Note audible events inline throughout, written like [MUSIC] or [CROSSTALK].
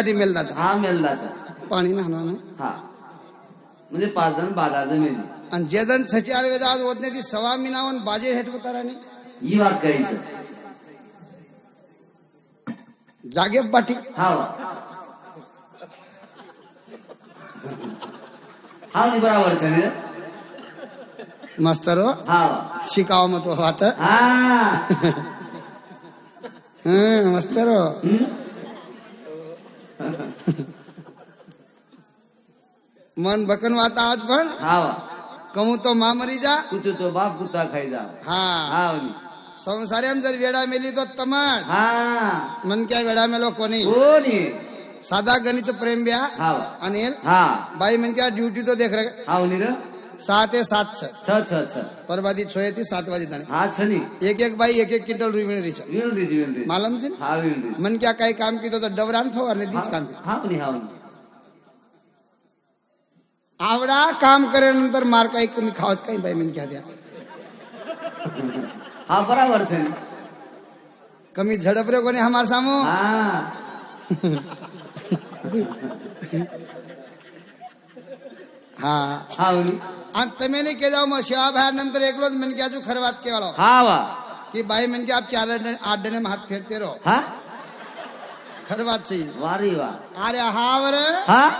पाठी मेलदाचा हा मेलदाचा पाणी ना हा. म्हणजे पाच जण बालाज मेले. आणि जे जण सची आले आज ओतने ती सवा मिनावन बाजे हेट उताराने. ही वाट करायचं जागे पाठी. हा. हा बराबर मास्तर हो, शिकाव मत हो आता. हा. हं मास्तर हो. [LAUGHS] મન ભકન વાત આવત પણ? હા. કહું તો માં મરી જા. પૂછું તો બાપ કુતા ખાઈ જા. હા. હા સંસારે એમ જર વેડા મેલી તો તમાર. હા. મન ક્યાં વેડા મેલો કોની? કોની? સાદા ગણિત પ્રેમ બ્યા હા. હા. ભાઈ મન ક્યાં ડ્યુટી તો દેખ રહે હા નીર સાત એ સાત છે. છ છ છ. પરવાદી છ થી સાત વાજી તાણી. હા છે ની. એક એક ભાઈ એક એક કિટલ રૂઈ વીણરી છે. વીણરી છે માલમ છે હા વીણરી. મન ક્યાં કઈ કામ કીધું તો ડબરાન ફવાર ને દીજ કામ હા ની. હા આવડા કામ કરે નંતર માર કઈ કમી ખાવ જ કઈ ભાઈ મન ક્યાં ત્યાં [LAUGHS] હા બરાબર છે કમી ઝડપ રહ્યો કોને હમાર સામો? હા. [LAUGHS] હા. હા અને તમે નહીં કે જાઓ માં સેવા ભાઈ નંતર એકલો જ. મને કહેજો ખરી વાત કેવાળો હા વાહ. કે ભાઈ મને કે આપ ચાર આઠ ડને હાથ ફેરતે રહો. હા? ખરી વાત છે વારી વાહ. અરે હા વરે. હા?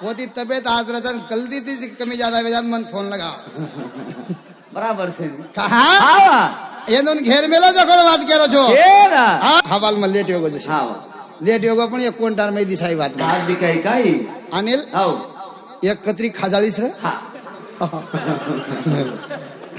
પોતી તબિયત આજ રતન કલદી થી કમી જ્યાદા વેજાન મને ફોન લગાવ. બરાબર છે. હા હા? વાહ. એનો ઘેર મેલો જો કોણ વાત કરો છો? હવાલમાં લેટ યોગો જશે. લેટ યોગો પણ એક કોણ ટારમાં દિશાઈ વાત દીકાઈ કઈ? અનિલ એકત્રી ખાજાળીસ રે. હા.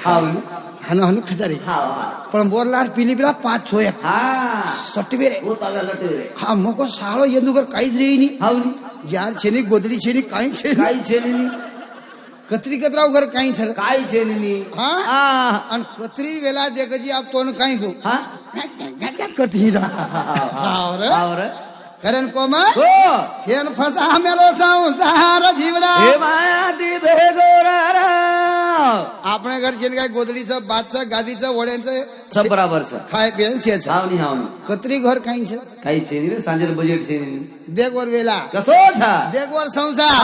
હાવનું હાનો હાનું ખજારી. હાવ હા. પણ બોરલાર પીલી પેલા પાંચ છો એક. હા. સટવે રે ઉતાલા સટવે રે હા મોકો સાળો યંદુગર કાઈ જ રહી ની. હાવની યાર છે ની ગોદડી છે ની કાઈ છે કાઈ છે ની. કતરી કતરા વગર કાઈ છે. કાઈ છે ની હા? હા. અને કતરી વેલા દેખજી આપ તો કાઈ ગો હા? કરતી હા આવરે આવરે કરન કોમા? ઓ સેન ફસા મેલો સાઉ સહાર જીવડે मारशील काय गादी बादचं गादीचं वड्यांचं सब बराबर छ। खाय पियन सेच हावनी हावनी कत्री घर खाइन्छ काई छैन नि साँझेर बजेट छैन। देखवर वेला कसो छ? देखवर संसार।